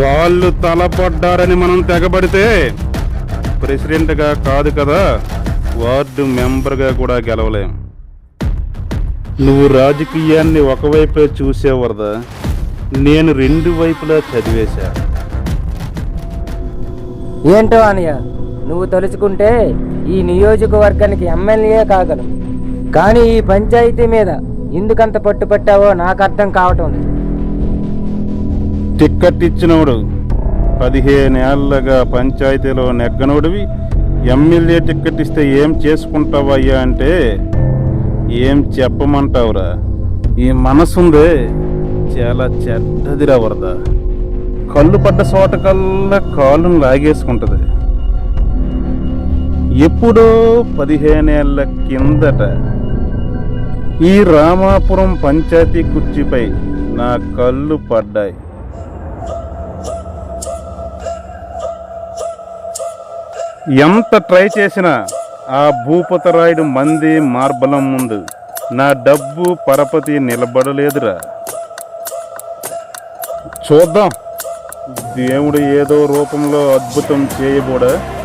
వాళ్ళు తలపడ్డారని మనం తెగబడితే ప్రెసిడెంట్గా కాదు కదా వార్డు మెంబర్గా కూడా గెలవలేం. నువ్వు రాజకీయాన్ని ఒకవైపే చూసేవరదా? నేను రెండు వైపులా చదివేశా. ఏంటో అనయ్య నువ్వు తలుచుకుంటే ఈ నియోజకవర్గానికి ఎమ్మెల్యే కాగలం కానీ ఈ పంచాయతీ మీద ఎందుకంత పట్టుపట్టావో నాకు అర్థం కావటం లేదు. టిక్కెట్ ఇచ్చినోడు పదిహేనేళ్ళగా పంచాయతీలో నెగ్గనోడివి. ఎమ్మెల్యే టిక్కెట్ ఇస్తే ఏం చేసుకుంటావయ్యా అంటే ఏం చెప్పమంటావురా? ఈ మనసుందే చాలా చెడ్డదిరా వరద. కళ్ళు పడ్డ చోట కల్లా కాళ్ళను లాగేసుకుంటది. ఎప్పుడో పదిహేనేళ్ళ కిందట ఈ రామాపురం పంచాయతీ కుర్చీపై నా కళ్ళు పడ్డాయి. ఎంత ట్రై చేసినా ఆ భూపతరాయుడు మంది మార్బలం ముందు నా డబ్బు పరపతి నిలబడలేదురా. చూద్దాం. దేవుడు ఏదో రూపంలో అద్భుతం చేయబోడా?